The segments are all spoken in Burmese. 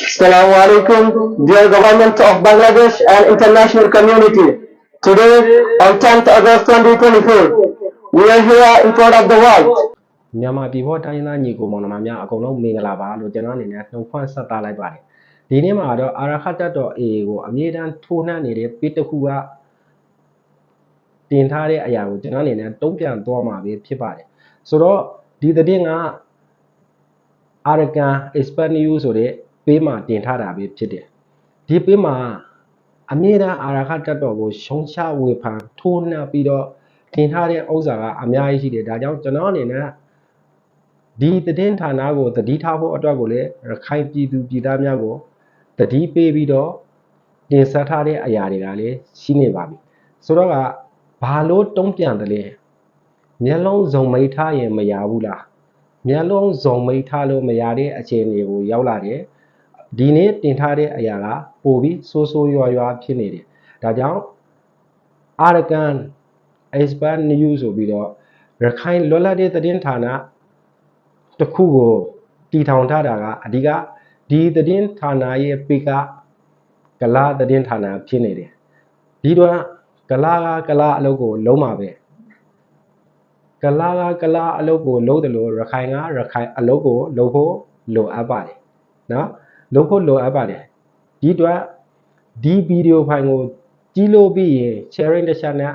Assalamu alaikum, dear government of Bangladesh and international community. Today, on 10th August 2024, we are here in front of the world မြန်မာပြည်ပေါ်တိုင်းရင်းသားညီကိုမောင်နှမများအကုန်လုံးမင်္ဂလာပါလို့ကျွန်တော်အနေနဲ့နှုတ်ခွန်းဆက်သလိုက်ပါတယ်ဒီနေ့မှာတော့အာရခတ်တပ်တော် AA ကိုအမြဲတမ်းထိုးနှက်နေတဲ့ပိတခုကတင်ထားတဲ့အရာကိုကျွန်တော်အနေနဲ့တုံ့ပြန်သွားမှာပဲဖြစ်ပါတယ်ဆိုတော့ဒီသတင်းက Arakan Expert News ဆိုတဲ့ ပေးမှာတင်ထားတာပဲဖြစ်တယ်ဒီပေးမှာအမြဲတမ်းအာရခတ်တပ်တော်ကိုရှုံချဝေဖန်ထိုးနှက်ပြီးတော့တင်ထားတဲ့ဥစ္စာကအများကြီးရှိတယ်ဒါကြောင့်ကျွန်တော်အနေနဲ့ဒီသတင်းဌာနကိုသတိထားဖို့အတွက်ကိုလည်းရခိုင်ပြည်သူပြည်သားများကိုသတိပေးပြီးတော့တင်ဆက်ထားတဲ့အရာတွေကလည်းရှိနေပါပြီဆိုတော့ကဘာလို့တုံးပြန်တယ်လဲမျက်လုံးစုံမိတ်ထားရင်မရဘူးလားမျက်လုံးစုံမိတ်ထားလို့မရတဲ့အခြေအနေကိုရောက်လာတယ် ဒီနေ့တင်ထားတဲ့အရာကပိုပြီးဆိုးဆိုးရွားရွားဖြစ်နေတယ်ဒါကြောင့် Arakan Expert News ဆိုပြီးတော့ရခိုင်လွတ်လပ်တဲ့သတင်းဌာနတစ်ခုကိုတည်ထောင်ထားတာကအဓိကဒီသတင်းဌာနရဲ့ပေကကလာသတင်းဌာနဖြစ်နေတယ်ဒီတော့ကလာကကလာအလုပ်ကိုလုံးမှာပဲကလာကကလာအလုပ်ကိုလုံးတယ်လို့ရခိုင်ကရခိုင်အလုပ်ကိုလုံးဖို့လိုအပ်ပါတယ်နော် လုံးဖို့လိုအပ်ပါတယ်ဒီတော့ဒီဗီဒီယိုဖိုင်ကိုကြည့်လို့ပြီးရင် sharing တစ်ချက်နဲ့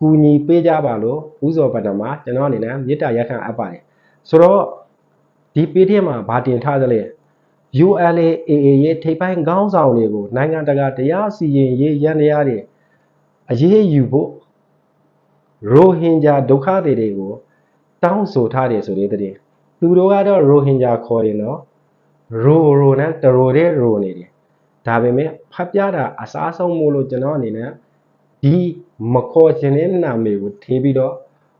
ကူညီပေးကြပါလို့ဥစောပတ္တမကျွန်တော်အနေနဲ့မေတ္တာရက်ခံအပ်ပါတယ်ဆိုတော့ဒီ PDF မှာဗာတင်ထားသလဲ ULAAA ရဲ့ထိပ်ပိုင်းခေါင်းဆောင်တွေကိုနိုင်ငံတကာတရားစီရင်ရေးရန်တရားတွေအရေးယူဖို့ရိုဟင်ဂျာဒုက္ခတွေတွေကိုတောင်းဆိုထားတယ်ဆိုတဲ့တဲ့သူတို့ကတော့ရိုဟင်ဂျာခေါ်တယ်နော် ရိုရိုနဲ့တရိုတဲ့ရိုနေတယ်ဒါပေမဲ့ဖတ်ပြတာအစားဆုံးမို့လို့ကျွန်တော်အနေနဲ့ဒီမခေါ်ခြင်းတဲ့နာမည်ကိုထည့်ပြီးတော့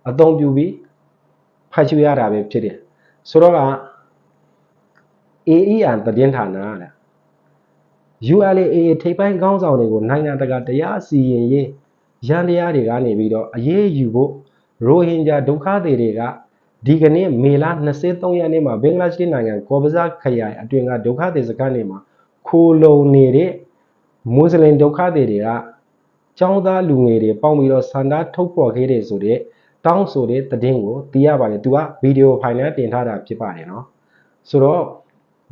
အသုံးပြုပြီးဖတ်ချရတာပဲဖြစ်တယ်ဆိုတော့က AER သတင်းဌာနလား ULAA ထိပ်ပိုင်းခေါင်းဆောင်တွေကိုနိုင်ငံတကာတရားစီရင်ရေးရန်တရားတွေကနေပြီးတော့အရေးယူဖို့ရိုဟင်ဂျာဒုက္ခသည်တွေက ဒီကနေ့မေလ23ရက်နေ့မှာဘင်္ဂလားဒေ့ရှ်နိုင်ငံကော်ပဇာခရိုင်အတွင်းကဒုက္ခသည်စခန်းတွေမှာခိုလုံနေတဲ့မွတ်စလင်ဒုက္ခသည်တွေကចောင်းသားလူငယ်တွေပေါင်းပြီးတော့ဆန္ဒထုတ်ဖော်ခဲ့တဲ့ဆိုတဲ့တောင်းဆိုတဲ့သတင်းကိုသိရပါတယ်သူကဗီဒီယိုဖိုင်နဲ့တင်ထားတာဖြစ်ပါတယ်နော်ဆိုတော့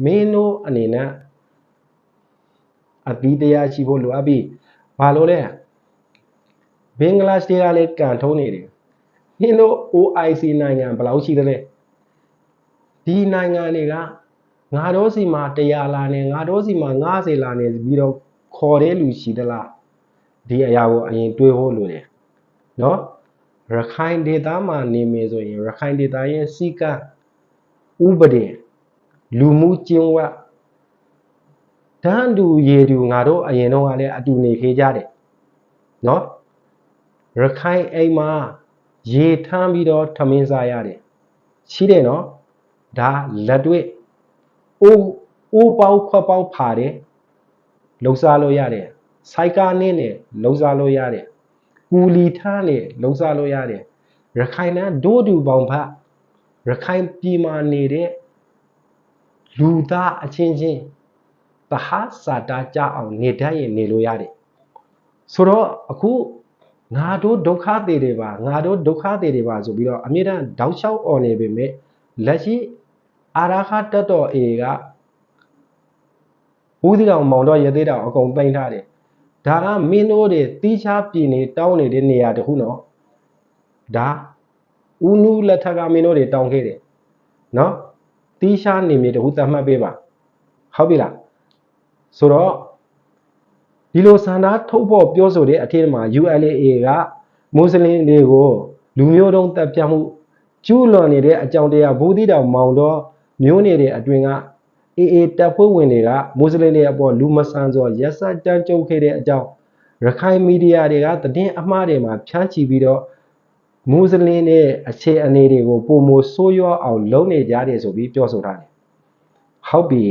မင်းတို့အနေနဲ့အပြီးတရားရှိဖို့လိုအပ်ပြီးဘာလို့လဲဘင်္ဂလားဒေ့ရှ်ကလည်းကန်ထုံးနေတယ်န င်တို့ OIC နိုင်ငံဘယ်လောက်ရှိသလဲဒီနိုင်ငံတွေကငါတို့စီမှာ100လာနေငါတို့စီမှာ90လာနေပြီးတော့ခေါ်တဲ့လူရှိသလားဒီအရာကိုအရင်တွေးဖို့လိုတယ်နော်ရခိုင်ဒေသမှာနေမယ်ဆိုရင်ရခိုင်ဒေသရဲ့စီကံဥပဒေလူမှုကျင့်ဝတ်တန်းတူရေတူငါတို့အရင်တော့ကလည်းအတူနေခေးကြတယ်နော်ရခိုင်အိမ်မှာ ရေထမ်းပြီးတော့ထမင်းစားရတယ်ရှိတယ်နော်ဒါလက်တွေ့အိုးအိုးပေါက်ခွက်ပေါက်ဖာတယ်လှုပ်ရှားလို့ရတယ်စိုက်ကားနင်းနဲ့လှုပ်ရှားလို့ရတယ်ကူလီထမ်းနဲ့လှုပ်ရှားလို့ရတယ်ရခိုင်နဲ့ဒိုးတူပေါင်ဖတ်ရခိုင်ပြည်မှာနေတဲ့လူသားအချင်းချင်းတဟစာတာကြအောင်နေတတ်ရင်နေလို့ရတယ်ဆိုတော့အခု ငါတို့ဒုက္ခတွေတွေပါငါတို့ဒုက္ခတွေတွေပါဆိုပြီးတော့အမြဲတမ်းတောက်လျှောက်អော်နေပေမဲ့လက်ရှိအာရခတက်တော် A ကဘူးဒီတော်မောင်တော်ရသေးတော်အကုန်ပိန်ထားတယ်ဒါကမင်းတို့တွေတီးခြားပြည်နေတောင်းနေတဲ့နေရာတခုနော်ဒါဦးနူးလက်ထက်ကမင်းတို့တွေတောင်းခဲ့တယ်နော်တီးခြားနေမြေတခုသတ်မှတ်ပေးပါဟုတ်ပြီလားဆိုတော့ ဒီလိုစန္ဒထုတ်ဖို့ပြောဆိုတဲ့အထက်မှာ ULA ကမွတ်စလင်တွေကိုလူမျိုးတုံးတပ်ဖြတ်မှုကျူးလွန်နေတဲ့အကြောင်းတရားဘူးတိတောင်မောင်တော့မျိုးနေတဲ့အတွင်ကအေအေတပ်ဖွဲ့ဝင်တွေကမွတ်စလင်တွေအပေါ်လူမဆန်စွာရက်စက်တမ်းကြုတ်ခဲ့တဲ့အကြောင်းရခိုင်မီဒီယာတွေကသတင်းအမှားတွေမှာဖြန့်ချီပြီးတော့မွတ်စလင်တွေအခြေအနေတွေကိုပုံမဆိုးရွားအောင်လုပ်နေကြတယ်ဆိုပြီးပြောဆိုထားတယ်ဟုတ်ပြီ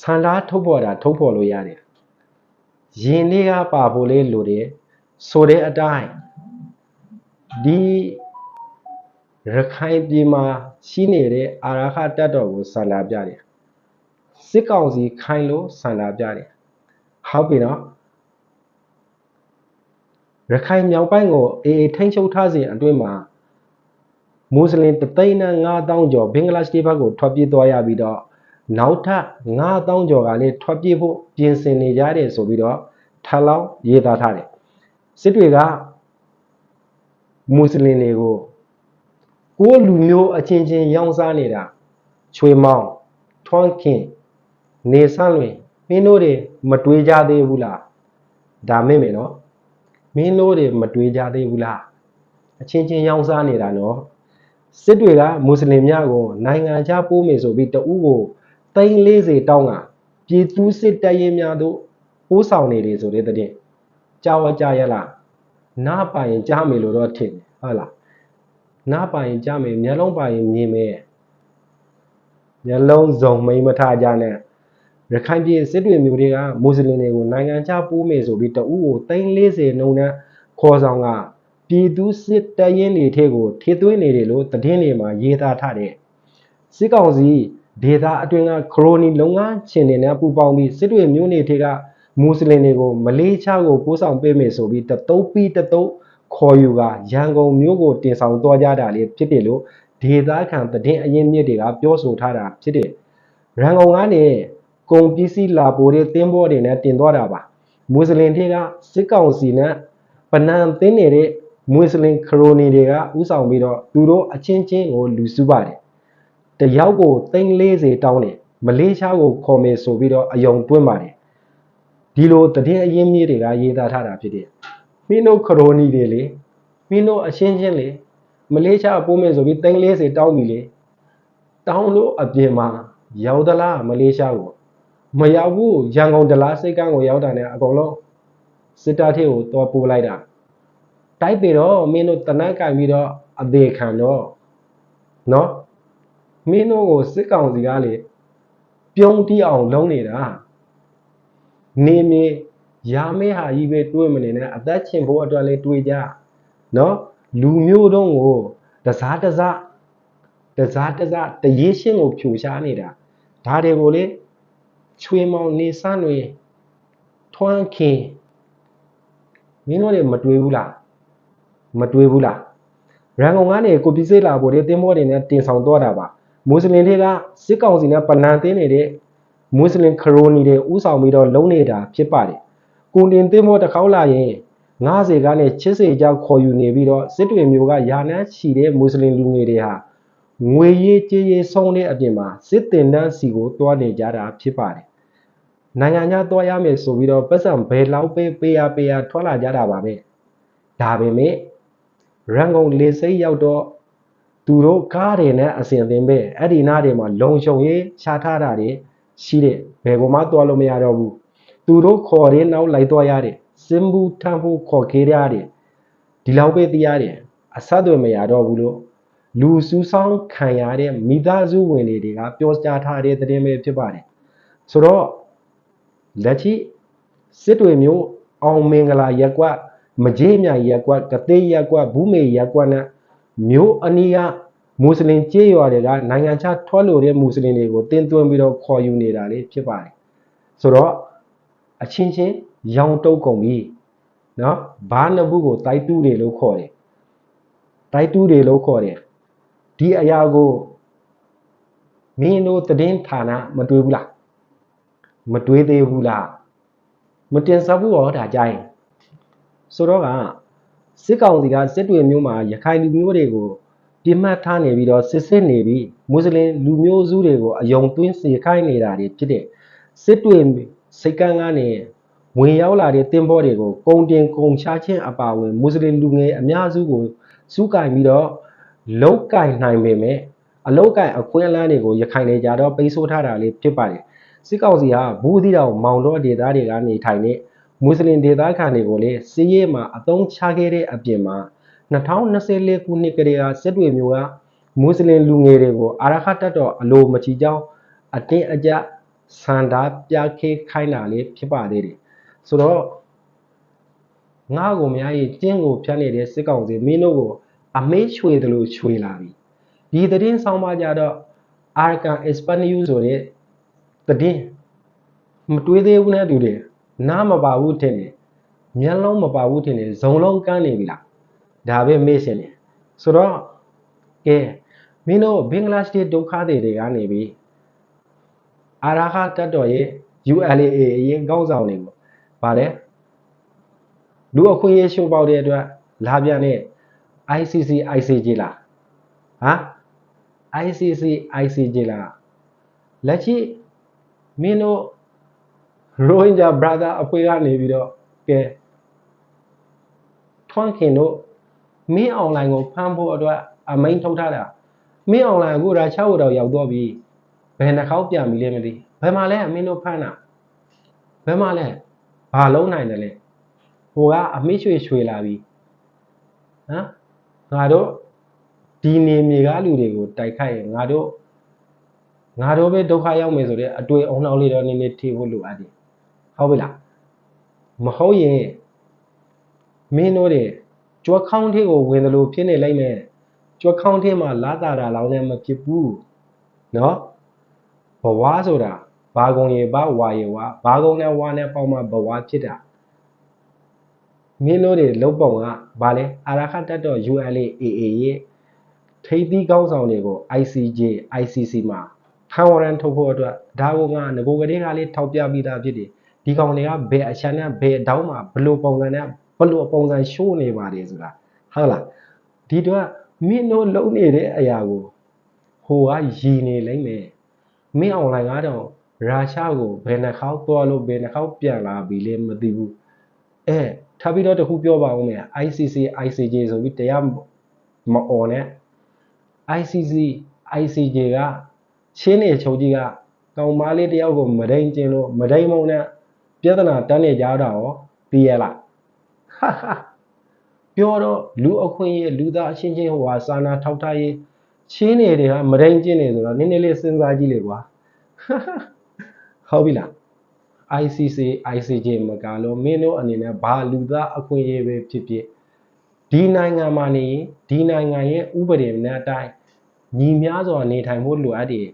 ဆန္ဒထုတ်ဖော်တာထုတ်ဖော်လို့ရတယ်ရင်လေးကပါဖို့လေးလိုတယ်ဆိုတဲ့အတိုင်းဒီရခိုင်ပြည်မှာရှိနေတဲ့အာရခတက်တော်ကိုဆန္ဒပြတယ်စစ်ကောင်စီခိုင်းလို့ဆန္ဒပြတယ်ဟုတ်ပြီနော်ရခိုင်မြောက်ပိုင်းကိုအေးအေးထိန်းချုပ်ထားစဉ်အတွင်းမှာမွတ်စလင်တသိန်းနဲ့9000ကျော်ဘင်္ဂလားဒေ့ရှ်ဘက်ကိုထွက်ပြေးသွားရပြီးတော့ နောက်ထပ်9000ကျော်ကလည်းထွက်ပြေးဖို့ပြင်ဆင်နေကြတယ်ဆိုပြီးတော့ထပ်လောင်းရေးသားထားတယ်စစ်တွေကမွတ်စလင်တွေကိုကိုယ်လူမျိုးအချင်းချင်းရောင်းစားနေတာချွေမောင်းထွန်းခင်နေဆန်းလွင်မင်းတို့တွေမတွေးကြသေးဘူးလားဒါမင်းမေနော်မင်းတို့တွေမတွေးကြသေးဘူးလားအချင်းချင်းရောင်းစားနေတာနော်စစ်တွေကမွတ်စလင်များကိုနိုင်ငံခြားပိုးမယ်ဆိုပြီးတဦးကို 340တောင်းကပြည်သူစစ်တပ်ရင်များတို့ပိုးဆောင်နေတယ်ဆိုတဲ့တဲ့တင်ကြောက်ကြရလားနားပိုင်ကြားမယ်လို့တော့ထင်တယ်ဟုတ်လားနားပိုင်ကြားမယ်မျက်လုံးပိုင်မြင်မယ်မျက်လုံးစုံမိမ့်မထကြနဲ့ရခိုင်ပြည်စစ်တွေမျိုးတွေကမွတ်စလင်တွေကိုနိုင်ငံခြားပိုးမယ်ဆိုပြီးတဦးကို340နှုန်းနဲ့ခေါ်ဆောင်ကပြည်သူစစ်တပ်ရင်တွေထဲကိုထေသွင်းနေတယ်လို့သတင်းတွေမှာရေးသားထားတယ်စစ်ကောင်စီ ဒေတာအတွင်းကခရိုနီလုံငန်းရှင်တွေနဲ့ပူးပေါင်းပြီးစစ်တွေမျိုးနေထဲကမွတ်စလင်တွေကိုမလေးရှားကိုပို့ဆောင်ပေးမယ်ဆိုပြီးတတုပ်ပြီးတတုပ်ခေါ်ယူကရန်ကုန်မြို့ကိုတင်ဆောင်သွားကြတာလေးဖြစ်တယ်လို့ဒေတာခံသတင်းအရင်းမြစ်တွေကပြောဆိုထားတာဖြစ်တယ်ရန်ကုန်ကနေကုန်ပစ္စည်းလာပို့တဲ့တင်းဘောတွေနဲ့တင်သွားတာပါမွတ်စလင်တွေကစစ်ကောင်စီနဲ့ပနံသင်းနေတဲ့မွတ်စလင်ခရိုနီတွေကဥဆောင်ပြီးတော့သူတို့အချင်းချင်းကိုလူစုပါတယ် တယောက်ကို340တောင်းတယ်မလေးရှားကိုခေါ်မယ်ဆိုပြီးတော့အယုံတွင်းပါတယ်ဒီလိုတည်င်းအရင်းမြစ်တွေကရေးသားထားတာဖြစ်တယ်မင်းတို့ခရိုနီတွေလေမင်းတို့အချင်းချင်းလေမလေးရှားပို့မယ်ဆိုပြီး340တောင်းပြီလေတောင်းလို့အပြင်မှာရောက်သလားမလေးရှားကိုမရောက်ဘူးရန်ကုန်ဒလားစိတ်ကန်းကိုရောက်တာနဲ့အကုန်လုံးစစ်တပ်ထဲကိုတော့ပို့လိုက်တာတိုက်ပြီတော့မင်းတို့တနက်ကင်ပြီးတော့အသေးခံတော့နော် မင်းတို့ကိုစစ်ကောင်စီကလေပြုံးတီးအောင်လုံးနေတာနေမြေရာမဲဟာကြီးပဲတွေးမနေနဲ့အသက်ချင်ဖို့အတွက်လေးတွေးကြနော်လူမျိုးတုံးကိုတစားတစားတစားတစားတရေရှင်းကိုဖြူရှားနေတာဒါတွေကိုလေချွေမောင်နေဆန်းတွေထွန်းခင်မင်းတို့တွေမတွေးဘူးလားမတွေးဘူးလားရန်ကုန်ကနေကိုပစ္စည်းလာဖို့တဲ့တင်းမောတွေနဲ့တင်ဆောင်တော့တာပါ မွတ်စလင်တွေကစစ်ကောင်စီနဲ့ပနန်တင်းနေတဲ့မွတ်စလင်ခရိုနီတွေဥဆောင်ပြီးတော့လုံးနေတာဖြစ်ပါတယ်ကိုတင်တင်းမောတစ်ခေါက်လာရင်90ကနေ80ကြောက်ခေါ်ယူနေပြီးတော့စစ်တွေမျိုးကယာနန်းချီတဲ့မွတ်စလင်လူငယ်တွေဟာငွေရေးကြေးရေးဆုံးတဲ့အပြင်မှာစစ်တင်တန်းစီကိုတွားနေကြတာဖြစ်ပါတယ်။နိုင်ငံခြားတွားရမယ်ဆိုပြီးတော့ပတ်စံဘယ်လောက်ပေးပေးရပေးရထွက်လာကြတာပါပဲ။ဒါပေမဲ့ရန်ကုန်လေစိတ်ရောက်တော့ သူတို့ကားတွေနဲ့အစဉ်အသင်းပဲအဲ့ဒီနားတွေမှာလုံခြုံရေးချထားတာတွေရှိတဲ့ဘယ်ကမှတွားလို့မရတော့ဘူး။သူတို့ခေါ်တဲ့နောက်လိုက်တွားရတယ်။စင်ဘူးထမ်းဖို့ခေါ်ခဲ့ရတယ်။ဒီလောက်ပဲသိရတယ်။အဆက်အသွယ်မရတော့ဘူးလို့လူစူးစောင်းခံရတဲ့မိသားစုဝင်တွေတွေကပြောကြားထားတဲ့သတင်းပဲဖြစ်ပါတယ်ဆိုတော့လက်ရှိစစ်တွေမျိုးအောင်မင်္ဂလာရက်ကွက်မကြေးမြိုင်ရက်ကွက်ကသေးရက်ကွက်ဘူးမေရက်ကွက်နဲ့ မျိုးအနီးကမွတ်စလင်ကြေးရွာတွေကနိုင်ငံခြားထွက်လို့တဲ့မွတ်စလင်တွေကိုတင်းသွင်းပြီးတော့ခေါ်ယူနေတာလေးဖြစ်ပါတယ်ဆိုတော့အချင်းချင်းရောင်တုတ်ကုန်ပြီနော်ဘားနှစ်ဘူးကိုတိုက်တူးတယ်လို့ခေါ်တယ်တိုက်တူးတယ်လို့ခေါ်တယ်ဒီအရာကိုမင်းတို့သတင်းဌာနမတွေးဘူးလားမတွေးသေးဘူးလားမတင်ဆက်ဘူးရောဒါကြိုင်းဆိုတော့က စစ်ကောင်စီကစစ်တွေမျိုးမှာရခိုင်လူမျိုးတွေကိုပြစ်မှတ်ထားနေပြီးတော့စစ်စစ်နေပြီးမွတ်စလင်လူမျိုးစုတွေကိုအယုံသွင်းစေခိုင်းနေတာတွေဖြစ်တဲ့စစ်တွေစိတ်ကန်းကနေဝင်ရောက်လာတဲ့တင်းဘောတွေကိုကုံတင်ကုံချခြင်းအပါအဝင်မွတ်စလင်လူငယ်အများစုကိုစုကင်ပြီးတော့လောက်ကင်နိုင်ပေမဲ့အလောက်ကင်အခွင့်အလမ်းတွေကိုရခိုင်နေကြတော့ပိတ်ဆို့ထားတာလေးဖြစ်ပါတယ်စစ်ကောင်စီကဘူးသီးတောင်မောင်တော်ဒေသတွေကနေထိုင်တဲ့ မွတ်စလင်ဒေသခံတွေကိုလေစီးရဲမှာအသုံးချခဲ့တဲ့အပြင်မှာ2024ခုနှစ်ကတည်းကစစ်တွေမျိုးကမွတ်စလင်လူငယ်တွေကိုအာရခတ်တပ်တော်အလိုမချီကြောင်းအတင်းအကျပ်စန္ဒာပြခေခိုင်းတာလေးဖြစ်ပါသေးတယ်ဆိုတော့ငါ့ကိုများကြီးကျင်းကိုဖြတ်နေတဲ့စစ်ကောင်စီမင်းတို့ကိုအမေးချွေတယ်လို့ချွေလာပြီဒီသတင်းဆောင်ပါကြတော့ Arkan Espanyol ဆိုတဲ့တည်င်းမတွေးသေးဘူးနဲ့တူတယ် နားမပါဘူးထင်တယ်မျက်လုံးမပါဘူးထင်တယ်ဇုံလုံးကန်းနေပြီလားဒါပဲမေ့ရှင်တယ်ဆိုတော့ကဲမင်းတို့ဘင်္ဂလားဒေ့ရှ်ဒုက္ခတွေတွေကနေပြီအာရာခတတ်တော်ရဲ့ ULA အရင်ကောင်းဆောင်နေပေါ့ဗါတယ်လူအခွင့်အရေးရှိုးပေါက်တဲ့အတွက်လာပြန်တဲ့ ICC ICJ လားဟမ် ICC ICJ လားလက်ရှိမင်းတို့ ရိုဟင်ဂျာ brother အဖွဲ့ကနေပြီးတော့ကဲထွန်းခင်တို့မင်းအွန်လိုင်းကိုဖမ်းဖို့အတွက်အမိန်ထုတ်ထားတာမင်းအွန်လိုင်းအခုရာချောက်တော့ရောက်တော့ပြီဘယ်နှခေါက်ပြန်ပြီလဲမသိဘယ်မှာလဲမင်းတို့ဖမ်းတာဘယ်မှာလဲဘာလုံးနိုင်တယ်လဲဟိုကအမိရွှေရွှေလာပြီဟမ်ငါတို့ဒီနေမြေကားလူတွေကိုတိုက်ခိုက်ရင်ငါတို့ငါတို့ပဲဒုက္ခရောက်မယ်ဆိုတဲ့အတွေ့အုံနောက်လေးတော့နည်းနည်းထိဖို့လိုအပ်တယ် ဟုတ်ပြီလားမဟုတ်ရင်မင်းတို့တွေကြွက်ခေါင်းထဲကိုဝင်တယ်လို့ဖြစ်နေလိုက်မယ်ကြွက်ခေါင်းထဲမှာလာတာတာလောင်းနဲ့မဖြစ်ဘူးနော်ဘဝဆိုတာဘာကုံရေဘာဝါရေဝါဘာကုံနဲ့ဝါနဲ့ပေါင်းမှဘဝဖြစ်တာမင်းတို့တွေလုံပုံကဗာလဲအာရခတ်တက်တော့ ULA AA ရဲ့ထိပ်သီးကောင်းဆောင်တွေကို ICJ ICC မှာဖန်ဝရန်ထုတ်ဖို့အတွက်ဒါကငါငကိုကလေးကလေးထောက်ပြပြီးသားဖြစ်တယ် ဒီကောင်တွေကဘယ်အချမ်းနဲ့ဘယ်အတောင်းမှာဘလို့ပုံစံနဲ့ဘလို့ပုံစံရှိုးနေပါတယ်ဆိုတာဟုတ်လားဒီတော့မင်းတို့လုံနေတဲ့အရာကိုဟိုကရည်နေလိမ့်မယ်မင်းအွန်လိုင်းကတော့ရာရှားကိုဘယ်နှခေါက်သွားလို့ဘယ်နှခေါက်ပြန်လာပြီလဲမသိဘူးအဲထားပြီးတော့တခုပြောပါဦးမယ် ICC ICJ ဆိုပြီးတရားမអော်နဲ့ ICC ICJ ကရှင်းနေချုပ်ကြီးကကောင်မလေးတယောက်ကိုမဒိန်ကျင်လို့မဒိန်မုံနဲ့ ပြဿနာတန်းနေကြတာရောသိရလားဟာဟာပြောတော့လူအခွင့်အရေးလူသားအချင်းချင်းဟိုဟာစာနာထောက်ထားရေးရှင်းနေတယ်ဟာမဒိန်ကျင်နေဆိုတော့နည်းနည်းလေးစဉ်းစားကြည့်လေကွာဟုတ်ပြီလား ICC ICJ မကလို့မင်းတို့အနေနဲ့ဘာလူသားအခွင့်အရေးပဲဖြစ်ဖြစ်ဒီနိုင်ငံမှာနေရင်ဒီနိုင်ငံရဲ့ဥပဒေနဲ့အတိုင်းညီများစွာနေထိုင်ဖို့လိုအပ်တယ်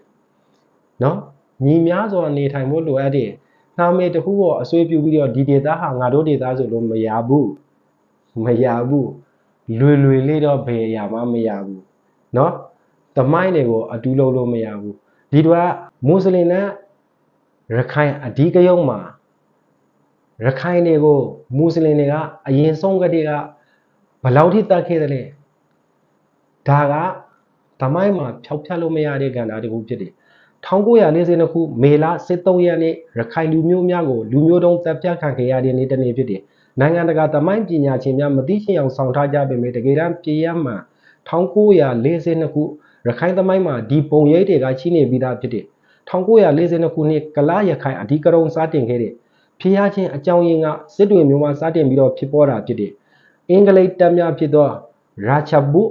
နော်ညီများစွာနေထိုင်ဖို့လိုအပ်တယ် နာမည်တစ်ခုကိုအစွဲပြုပြီးတော့ဒီဒေသဟာငါတို့ဒေသဆိုလို့မရဘူးမရဘူးလွယ်လွယ်လေးတော့ဘယ်အရာမှမရဘူးနော်တမိုင်းတွေကိုအတူလုံးလို့မရဘူးဒီတော့မွတ်စလင်နဲ့ရခိုင်အဓိကရုံးမှာရခိုင်တွေကိုမွတ်စလင်တွေကအရင်ဆုံးကတည်းကဘယ်လောက်ထိတတ်ခဲ့တယ်လဲဒါကသမိုင်းမှာဖြောက်ဖြတ်လို့မရတဲ့ကဏ္ဍတစ်ခုဖြစ်တယ် 1942ခုမေလ23ရက်နေ့ရခိုင်လူမျိုးများကိုလူမျိုးတုံးတပ်ဖြတ်ခံခဲ့ရတဲ့နေ့တစ်နေ့ဖြစ်တယ်နိုင်ငံတကာသမိုင်းပညာရှင်များမသိချင်အောင်ဆောင်ထားကြပေမဲ့တကယ်တမ်းပြည်ရမှာ1942ခုရခိုင်သမိုင်းမှာဒီပုံရိပ်တွေကရှိနေပြီးသားဖြစ်တယ်1942ခုနှစ်ကလာရခိုင်အဓိကရုဏ်းစတင်ခဲ့တဲ့ဖျားချင်းအကြောင်းရင်းကစစ်တွေမျိုးမှာစတင်ပြီးတော့ဖြစ်ပေါ်တာဖြစ်တယ်။အင်္ဂလိပ်တပ်များဖြစ်သောရာချဘု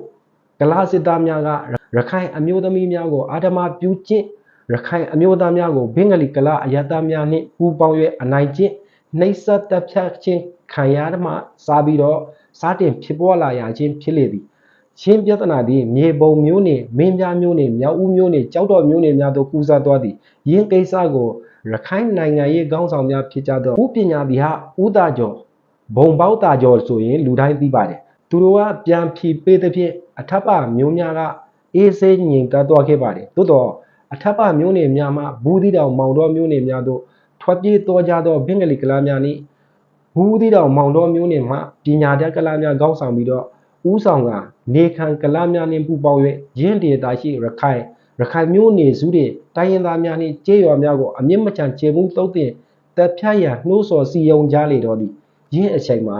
ကလာစစ်သားများကရခိုင်အမျိုးသမီးများကိုအာဓမပြုကျင့် ရခိုင်အမျိုးသားများကိုဘင်္ဂလီကလာအယတများနှင့်ပူးပေါင်း၍အနိုင်ကျင့်နှိပ်စက်တပ်ဖြတ်ခြင်းခံရမှစားပြီးတော့စတင်ဖြစ်ပေါ်လာရခြင်းဖြစ်လေသည်။ချင်းပြဿနာသည်မြေပုံမျိုးနေမင်းပြားမျိုးနေမြောက်ဦးမျိုးနေကြောက်တော်မျိုးနေများသို့ကူးစားသွားသည်ယင်းကိစ္စကိုရခိုင်နိုင်ငံရေးခေါင်းဆောင်များဖြစ်ကြသောဥပညာသည်ဟာဥတာကျော်ဘုံပေါက်တာကျော်ဆိုရင်လူတိုင်းသိပါတယ်သူတို့ကပြန်ဖြီပေးသဖြင့်အထက်ပမျိုးများကအေးဆေးငြိမ်သက်သွားခဲ့ပါတယ်သို့တော့ အထက်ပမျိုးနေများမှဘူးသီးတောင်မောင်တော်မျိုးနေများသို့ထွက်ပြေးသွားကြသောဘင်္ဂလီကလာများနှင့်ဘူးသီးတောင်မောင်တော်မျိုးနယ်မှပညာတတ်ကလာများကောင်းဆောင်ပြီးတော့ဥဆောင်ကနေခံကလာများနှင့်ပူပေါင်း၍ရင်းဒေတာရှိရခိုင်ရခိုင်မျိုးနေစုတဲ့တိုင်းရင်းသားများနှင့်ကျေးရွာများကိုအမြင့်မချန်ခြေမှုသုတ်တင်တပ်ဖြတ်ရန်နှိုးဆော်စီယုံကြလေတော့သည်ရင်းအချိန်မှာ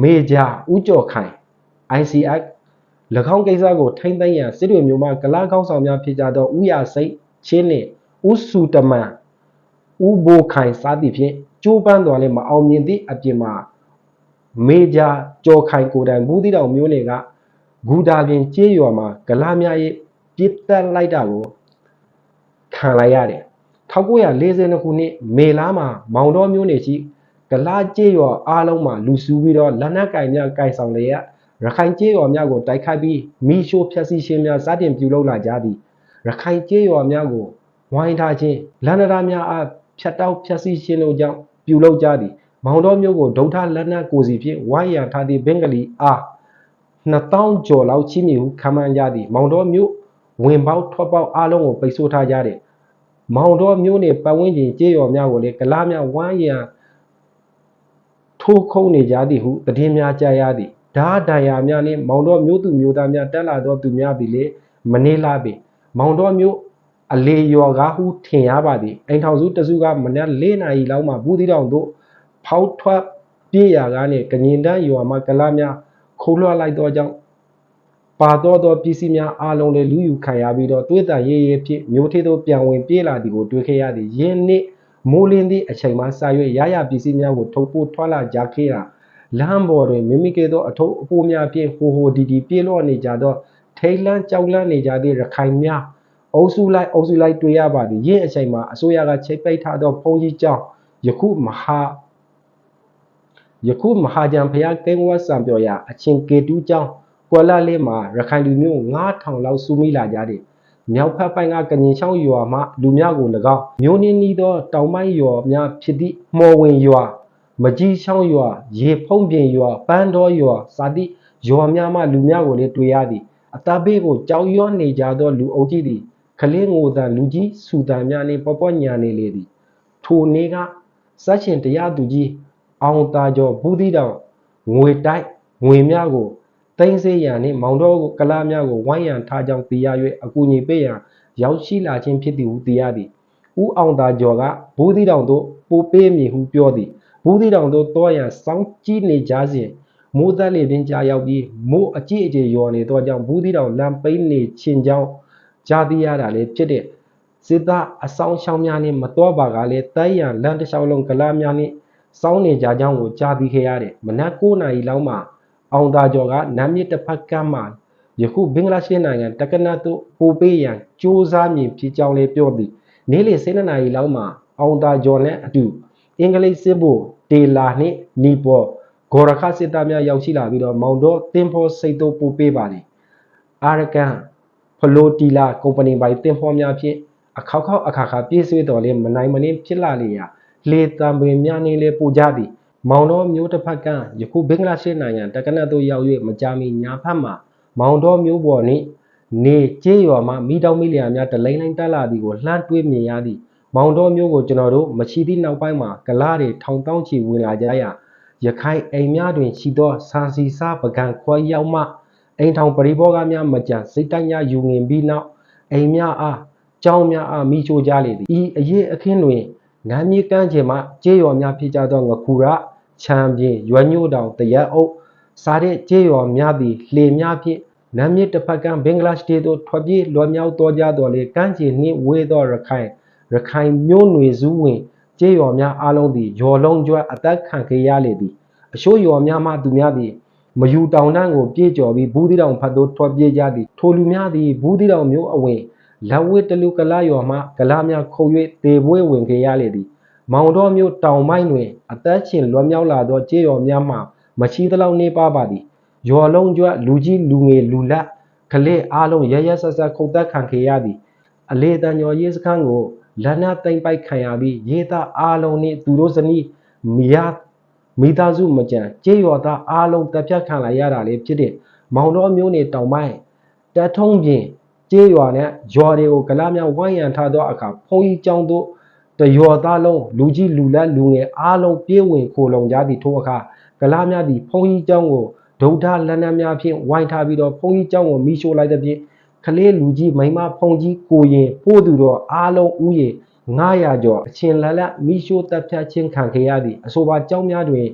မေဂျာဦးကျော်ခိုင် ICI ၎ င်းကိစ္စကိုထိမ့်သိမ်းရန်စစ်တွေမျိုးမှကလာကောင်းဆောင်များဖြစ်ကြသောဥရစိတ်ချင်းနှင့်ဥစုတမန်ဥဘိုခိုင်စားသည့်ဖြင့်ကျိုးပန်းတော်လည်းမအောင်မြင်သည့်အပြင်မှာမေဂျာကြော်ခိုင်ကိုယ်တိုင်ဘူးသီးတောင်မျိုးနယ်ကဂူတာပြင်ကျေးရွာမှာဂလာများရဲ့ပြစ်တက်လိုက်တာကိုခံလိုက်ရတယ်1942ခုနှစ်မေလမှာမောင်တော်မျိုးနယ်ရှိဂလာကျေးရွာအားလုံးမှာလူစုပြီးတော့လက်နက်ကင်များကင်ဆောင်လေရ ရခိုင်ကျေးရွာများကိုတိုက်ခိုက်ပြီးမိရှို့ဖျက်ဆီးခြင်းများစတင်ပြုလုပ်လာကြသည်ရခိုင်ကျေးရွာများကိုဝိုင်းထားခြင်းလန္ဒရာများအားဖြတ်တောက်ဖြတ်စီးခြင်းတို့ကြောင့်ပြုလုပ်ကြသည် မောင်တော်မျိုးကိုဒုထလက်နက်ကိုစီဖြင့်ဝိုင်းရန်ထားသည့်ဘင်္ဂလီအား2000ကျော်လောက်ချိမြဟုခံမှန်းကြသည် မောင်တော်မျိုးဝင်ပေါက်ထွက်ပေါက်အားလုံးကိုပိတ်ဆို့ထားကြတယ်မောင်တော်မျိုးနှင့်ပတ်ဝန်းကျင်ကြေးရော်များကိုလည်းကလားများဝိုင်းရန်ထိုးခုံနေကြသည်ဟုတည်င်းများကြားရသည် ဓာဒဏ်ရာများနှင့်မောင်တော်မျိုးသူမျိုးသားများတက်လာသောသူများသည်လေမနေလာပေမောင်တော်မျိုးအလေယော်ကားဟုထင်ရပါသည်အိမ်ထောင်စုတစုကမနက်၄နာရီလောက်မှဘူးသီးတောင်သို့ဖောက်ထွက်ပြေးရာကားနှင့်ကညင်တန်းရွာမှကလာများခိုးလွှတ်လိုက်သောကြောင့်ပါတော်သောပစ္စည်းများအားလုံးလည်းလူယူခံရပြီးတော့တွေးတန်ရေးရေးဖြင့်မျိုးထေးသို့ပြန်ဝင်ပြေးလာသည်ကိုတွေ့ခဲ့ရသည်ယင်းနေ့မိုးလင်းသည့်အချိန်မှစာရွက်ရရပစ္စည်းများကိုထုတ်ပိုးထွက်လာကြခဲ့တာ လမ်းပေါ်တွင်မိမိကဲ့သို့အထုပ်အပိုးများဖြင့်ဟိုဟိုဒီဒီပြေးလော့နေကြသောထိတ်လန့်ကြောက်လန့်နေကြသည့်ရခိုင်များအုပ်စုလိုက်အုပ်စုလိုက်တွေ့ရပါသည်ယင်းအချိန်မှာအစိုးရကချိတ်ပိတ်ထားသောဘုံကြီးကျောင်းယခုမဟာယခုမဟာကြံဖျားကိန်းဝတ်စံပြော်ရာအချင်းကေတူးကျောင်းကွယ်လာလေးမှာရခိုင်လူမျိုး9000လောက်စုမိလာကြသည်မြောက်ဖက်ပိုင်းကကညင်ချောင်းရွာမှလူများကို၎င်းမျိုးနင်းနီးသောတောင်ပိုင်းရွာများဖြစ်သည့်မော်ဝင်ရွာ မကြီးချောင်းရွာရေဖုံးပြင်ရွာပန်းတော်ရွာစသည့်ရွာများမှလူများကိုလည်းတွေ့ရသည်အတဘေးကိုကြောက်ရွံ့နေကြသောလူအုပ်ကြီးသည်ကလေးငိုတန်လူကြီးစူတန်များနှင့်ပေါပေါညာနေလေသည်ထိုနေ့ကစက်ရှင်တရားသူကြီးအောင်တာကျော်ဘူးသီးတောင်ငွေတိုက်ငွေများကိုသိန်းစေးရန်နှင့်မောင်တော်ကလာများကိုဝိုင်းရန်ထားကြောင်းသိရ၍အကူအညီပေးရန်ရောက်ရှိလာခြင်းဖြစ်သည်ဟုသိရသည်။ဦးအောင်သာကျော်ကဘူးသီးတောင်သို့ပို့ပေးမည်ဟုပြောသည်။ ဘူးသီးတောင်သို့တောရန်စောင်းကြည့်နေကြစဉ်မိုးသက်လေပင်ကြာရောက်ပြီးမိုးအကြည့်အကျေရော်နေသောကြောင့်ဘူးသီးတောင်လမ်းပိန်းနေခြင်းကြောင့်ကြားသိရတာလည်းဖြစ်တဲ့စစ်သားအဆောင်ရှောင်းများနှင့်မတော်ပါကလည်းတိုက်ရန်လမ်းတစ်လျှောက်လုံးကလာများနှင့်စောင်းနေကြကြောင်းကိုကြားသိခဲ့ရတယ်။မနက်9နာရီလောက်မှအောင်သာကျော်ကနမ်းမြစ်တစ်ဖက်ကမ်းမှာယခုဘင်္ဂလားဒေ့ရှ်နိုင်ငံတက္ကနတ်သို့ပို့ပေးရန်ကြိုးစားမည်ဖြစ်ကြောင်းလည်းပြောသည်နေ့လယ်7နာရီလောက်မှာအောင်သာကျော်နဲ့အတူ အင်္ဂလိပ်စစ်ဘိုတေလာနှင့်နီပေါ်ဂေါ်ရခစစ်သားများရောက်ရှိလာပြီးတော့မောင်တော်တင်ဖို့စိတ်သို့ပို့ပေးပါသည်အာရကန်ဖလိုတီလာကုမ္ပဏီပိုင်တင်ဖို့များဖြင့်အခောက်ခောက်အခါခါပြည့်စုံတော်လဲမနိုင်မနှင်းဖြစ်လာလေရာလေတံပင်များနေလဲပို့ကြသည်မောင်တော်မျိုးတစ်ဖက်ကယခုဘင်္ဂလားဒေ့ရှ်နိုင်ငံတက္ကနတ်သို့ရောက်၍မကြာမီညာဖက်မှာမောင်တော်မျိုးပေါ်နှင့်နေကျေးရွာမှမိတောင်မိလျာများတလိမ့်လိမ့်တက်လာသည်ကိုလှမ်းတွေးမြင်ရသည် မောင်တော်မျိုးကိုကျွန်တော်တို့မရှိသည့်နောက်ပိုင်းမှာကလားတွေထောင်တောင်းချီဝင်လာကြရာရခိုင်အိမ်များတွင်ရှိသောဆာစီစာပကံခွဲရောက်မှအိမ်ထောင်ပရိဘောဂများမကြံစိတ်တိုင်းများယူငင်ပြီးနောက်အိမ်များအားကျောင်းများအားမိချိုကြလေသည်ဤအရေးအခင်းတွင်နမ်းမြေကမ်းခြေမှကျေးရွာများဖြစ်ကြသောငခုရချမ်းပြင်းရွက်ညို့တောင်တရက်အုပ်စားတဲ့ကျေးရွာများသည်လှေများဖြင့်နမ်းမြစ်တစ်ဖက်ကဘင်္ဂလားဒေ့ရှ်သို့ထွက်ပြေးလွှမ်းမြောက်တော်ကြတော်လေကမ်းခြေနှင့်ဝေးသောရခိုင် ရခိုင်မျိုးနွေစုဝင်ကျေးရွာများအားလုံးသည်ရော်လုံးကျွတ်အသက်ခံခဲ့ရလေသည်အရှိုးရွာများမှသူများသည်မယူတောင်တန်းကိုပြေးကျော်ပြီးဘူးသီးတောင်ဖက်သို့ထွက်ပြေးကြသည်ထိုလူများသည်ဘူးသီးတောင်မျိုးအဝင်လက်ဝဲတလူကလာရွာမှကလာများခုံ၍တေပွဲဝင်ခဲ့ရလေသည်မောင်တော်မျိုးတောင်ပိုင်းတွင်အသက်ရှင်လွတ်မြောက်လာသောကြေးရော်များမှမရှိသလောက်နေပါပါသည်ရော်လုံးကျွတ်လူကြီးလူငယ်လူလတ်ကလေးအားလုံးရရဆက်ဆက်ခုတ်သက်ခံခဲ့ရသည်အလေတန်ကျော်ရေးစခန်းကို လမ်းနာတိမ့်ပိုက်ခံရပြီးရေသားအားလုံးနဲ့သူတို့ဇနီးမိယာမိသားစုမကြံကြေးရွာသားအားလုံးတပ်ဖြတ်ခံလိုက်ရတာလေဖြစ်တဲ့မောင်တော်မျိုးနေတောင်ပိုင်းတထုံးပြင်ကြေးရွာနဲ့ရွာတွေကိုကလားမြောင်ဝိုင်းရံထားသောအခါဘုံကြီးကျောင်းတို့တယောသားလုံးလူကြီးလူလတ်လူငယ်အားလုံးပြေးဝင်ခိုလုံကြသည့်ထိုအခါကလားများသည့်ဘုံကြီးကျောင်းကိုဒုဒ္ဒလက်နက်များဖြင့်ဝိုင်းထားပြီးတော့ဘုံကြီးကျောင်းကိုမိရှို့လိုက်သဖြင့် ကလေးလူကြီးမိမဖုန်ကြီးကိုရင်ပို့သူတော့အားလုံးဥယေ900ကျော်အချင်းလလက်မိရှိုးတပ်ဖြတ်ချင်းခံခဲ့ရသည့်အဆိုပါကြောင်းများတွင်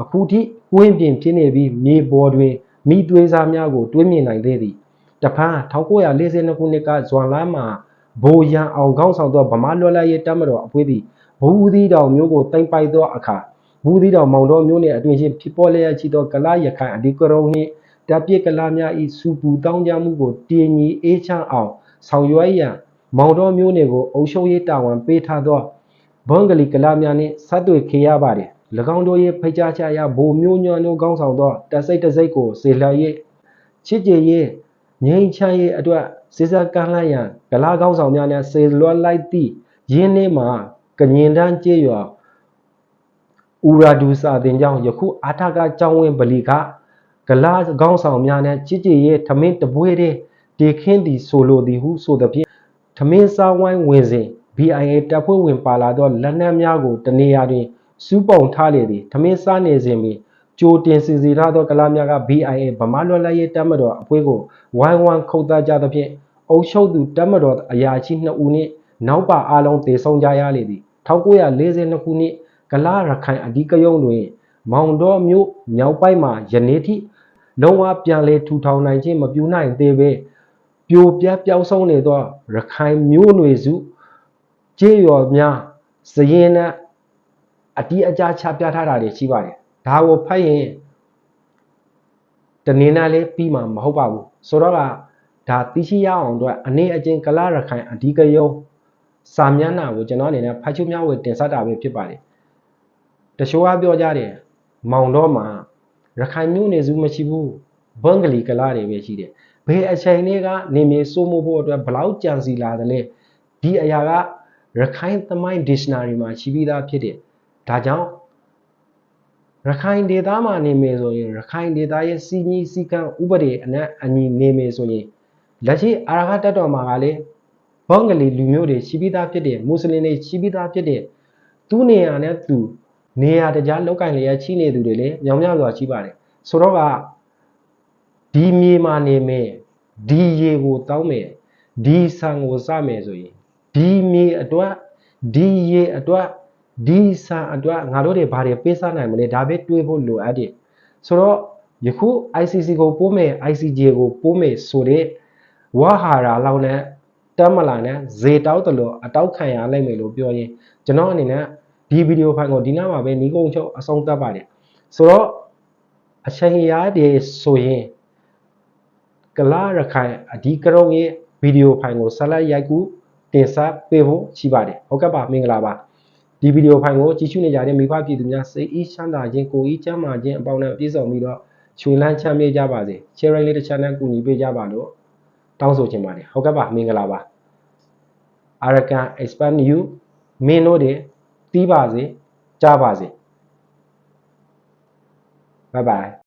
အခုထိကွင်းပြင်ဖြစ်နေပြီးမြေပေါ်တွင်မိသွေးစားများကိုတွေးမြင်နိုင်သေးသည်တဖန်1942ခုနှစ်ကဇွန်လမှာဘိုရန်အောင်ခေါင်းဆောင်သောဗမာလွတ်လပ်ရေးတပ်မတော်အဖွဲ့သည်ဘူးသီးတောင်မျိုးကိုတင်ပိုက်သောအခါဘူးသီးတောင်မောင်တော်မျိုးနှင့်အတွင်ချင်းဖြစ်ပေါ်လျက်ရှိသောကလရခိုင်အဒီကရုံနှင့် တပ်ပြစ်ကလာများ၏စူပူတောင်းကြမှုကိုတည်ငြိအေးချမ်းအောင်ဆောင်ရွက်ရန်မောင်တော်မျိုးနှင့်ကိုအုပ်ချုပ်ရေးတာဝန်ပေးထားသောဘွန်ဂလီကလာများနှင့်ဆက်သွယ်ခေရပါသည်၎င်းတို့၏ဖိတ်ကြားချက်အရဘိုမျိုးညွန့်တို့ခေါင်းဆောင်သောတစိတ်တစိတ်ကိုစေလှ၍ချစ်ကြည်ရေးငြိမ်းချမ်းရေးအတွက်စစ်စကမ်းလိုက်ရန်ဂလာကောင်းဆောင်များနဲ့စေလွတ်လိုက်သည့်ရင်းနှင်းမှာကညင်တန်းကျေးရွာဥရာဒူစာတင်ကြောင်းယခုအာထကကျောင်းဝင်းပလီက ဂလာကောင်းဆောင်များနဲ့ချစ်ကြည်ရဲ့ထမင်းတပွေးတဲ့တေခင်းသည်ဆိုလိုသည်ဟုဆိုသဖြင့်ထမင်းစားဝိုင်းဝင်စဉ် BIA တပ်ဖွဲ့ဝင်ပါလာသောလက်နက်များကိုတနေရာတွင်စူးပုံထားလေသည်ထမင်းစားနေစဉ်ပင်ကြိုတင်စီစီထားသောကလာများက BIA ဗမာလွတ်လပ်ရေးတပ်မတော်အဖွဲ့ကိုဝိုင်းဝန်းခုတ်သားကြသဖြင့်အုပ်ချုပ်သူတပ်မတော်အရာရှိ2ဦးနှင့်နောက်ပါအားလုံးတေဆုံးကြရလေသည်1942ခုနှစ်ကလာရခိုင်အဓိကရုဏ်းတွင် မောင်တော်မြို့မြောက်ပိုင်းမှာယနေ့ထိ လုံးဝပြန်လည်ထူထောင်နိုင်ခြင်းမပြုနိုင်သေးပေပြိုပြတ်ပျောက်ဆုံးနေသောရခိုင်မျိုးနွယ်စုကျေးရွာများစရင်နဲ့အတီးအကြချပြထားတာတွေရှိပါတယ်ဒါကိုဖတ်ရင်တနင်္လာလေးပြီးမှာမဟုတ်ပါဘူးဆိုတော့ကဒါသိရှိရအောင်အတွက်အနေအချင်းကလရခိုင်အဓိကယုံစာမျက်နှာကိုကျွန်တော်အနေနဲ့ဖတ်ချုပ်များဝေတင်ဆက်တာပဲဖြစ်ပါတယ်တချို့ကပြောကြတယ်မောင်တော့မှာ ရခိုင်မျိုးနွယ်စုမရှိဘူးဘင်္ဂလီကလာတွေပဲရှိတယ်ဘယ်အချိန်လေးကနေမြေစိုးမိုးဖို့အတွက်ဘယ်လောက်ကြံစီလာတယ်လဲဒီအရာကရခိုင်သမိုင်း dictionary မှာရှိပြီးသားဖြစ်တယ်ဒါကြောင့်ရခိုင်ဒေသမှာနေမယ်ဆိုရင်ရခိုင်ဒေသရဲ့စီမီစီကံဥပဒေအနက်အညီနေမယ်ဆိုရင်လက်ရှိအာရဟတတ်တော်မှာကလေဘင်္ဂလီလူမျိုးတွေရှိပြီးသားဖြစ်တယ်မွတ်စလင်တွေရှိပြီးသားဖြစ်တယ်သူနေရာနဲ့သူ နေရာတကြားလောက်ကင်လျက်ချိနေသူတွေလေညောင်ညောင်စွာရှိပါတယ်ဆိုတော့ကဒီမြေမှာနေမယ်ဒီရေကိုတောင်းမယ်ဒီဆန်ကိုစမယ်ဆိုရင်ဒီမြေအတွက်ဒီရေအတွက်ဒီဆန်အတွက်ငါတို့တွေဘာတွေပေးစားနိုင်မလဲဒါပဲတွေးဖို့လိုအပ်တယ်ဆိုတော့ယခု ICC ကိုပို့မယ် ICJ ကိုပို့မယ်ဆိုတဲ့ဝါဟာရာလောက်နဲ့တမ်းမလာနဲ့ဇေတောက်တလို့အတောက်ခံရလိုက်မယ်လို့ပြောရင်ကျွန်တော်အနေနဲ့ ဒီဗီဒီယိုဖိုင်ကိုဒီနောက်မှာပဲညီကုန်းချုပ်အဆုံးသတ်ပါတယ်ဆိုတော့အချိန်ရတဲ့ဆိုရင်ကလာရခိုင်အဒီကရုံရဲ့ဗီဒီယိုဖိုင်ကိုဆက်လက်ရိုက်ကူးတင်ဆက်ပေးဖို့ရှိပါတယ်ဟုတ်ကဲ့ပါမင်္ဂလာပါဒီဗီဒီယိုဖိုင်ကိုကြည့်ရှုနေကြတဲ့မိဘပြည်သူများစိတ်အေးချမ်းသာခြင်းကိုယ်အေးချမ်းသာခြင်းအပေါင်းနဲ့ပြည့်စုံပြီးတော့ချွေလန်းချမ်းမြေ့ကြပါစေ sharing လေးတစ်ချက်နဲ့ကူညီပေးကြပါလို့တောင်းဆိုချင်ပါတယ်ဟုတ်ကဲ့ပါမင်္ဂလာပါ Arakan expand you မင်းတို့တွေ တီးပါစေကြားပါစေ bye bye